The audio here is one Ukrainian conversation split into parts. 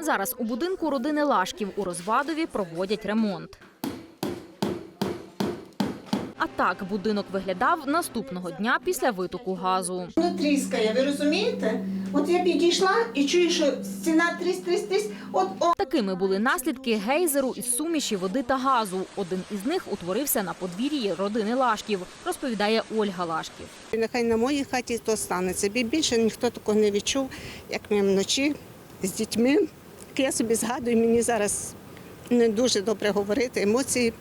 Зараз у будинку родини Лашків у Розвадові проводять ремонт. А так будинок виглядав наступного дня після витоку газу. Воно тріскає, ви розумієте? От я підійшла і чую, що стіна тріс, тріс, тріс. От о, Такими були наслідки гейзеру із суміші води та газу. Один із них утворився на подвір'ї родини Лашків, розповідає Ольга Лашків. Нехай на моїй хаті то станеться. Бі- Більше ніхто такого не відчув, як ми вночі з дітьми. Я собі згадую, мені зараз не дуже добре говорити. Емоції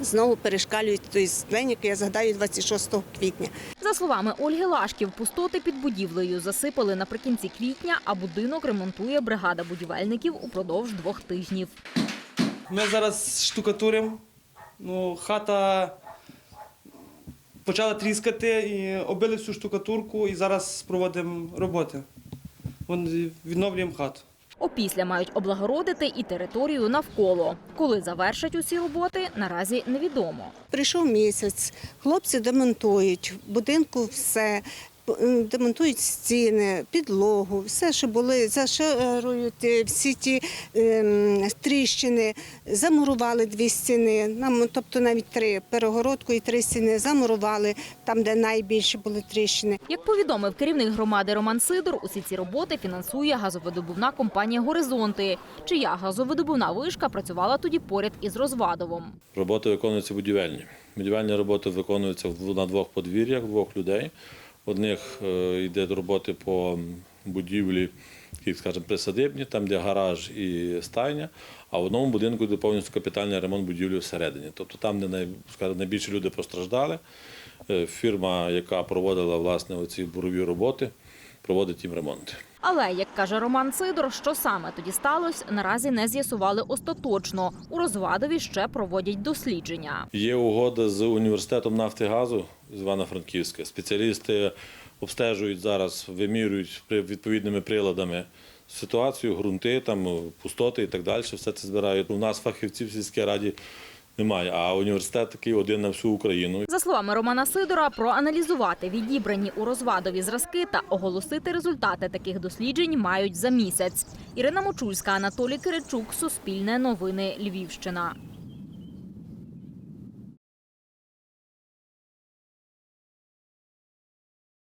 знову перешкалюють той день, який я згадаю 26 квітня. За словами Ольги Лашків, пустоти під будівлею засипали наприкінці квітня, а будинок ремонтує бригада будівельників упродовж двох тижнів. Ми зараз штукатуримо. Ну, хата почала тріскати і обили всю штукатурку і зараз проводимо роботи. Відновлюємо хату. Опісля мають облагородити і територію навколо. Коли завершать усі роботи, наразі невідомо. Прийшов місяць, хлопці демонтують, в будинку все. Демонтують стіни, підлогу, все, що були, зашарують е, всі ті ем, тріщини, замурували дві стіни, нам, тобто навіть три перегородку і три стіни замурували там, де найбільші були тріщини. Як повідомив керівник громади Роман Сидор, усі ці роботи фінансує газовидобувна компанія Горизонти, чия газовидобувна вишка працювала тоді поряд із Розвадовом. Роботи виконуються будівельні. Будівельні роботи виконуються в- на двох подвір'ях, двох людей. Одних е, йде до роботи по будівлі, скажімо, присадибні, там де гараж і стайня, а в одному будинку йде повністю капітальний ремонт будівлі всередині. Тобто там, де найбільше люди постраждали, е, фірма, яка проводила власне оці бурові роботи, проводить їм ремонт. Але, як каже Роман Сидор, що саме тоді сталося, наразі не з'ясували остаточно. У Розвадові ще проводять дослідження. Є угода з університетом нафти і газу з Івано-Франківська. Спеціалісти обстежують зараз, вимірюють відповідними приладами ситуацію, ґрунти, там, пустоти і так далі. Все це збирають. У нас фахівців в сільській раді немає, а університет такий один на всю Україну. За словами Романа Сидора, проаналізувати відібрані у Розвадові зразки та оголосити результати таких досліджень мають за місяць. Ірина Мочульська, Анатолій Киричук, Суспільне новини, Львівщина.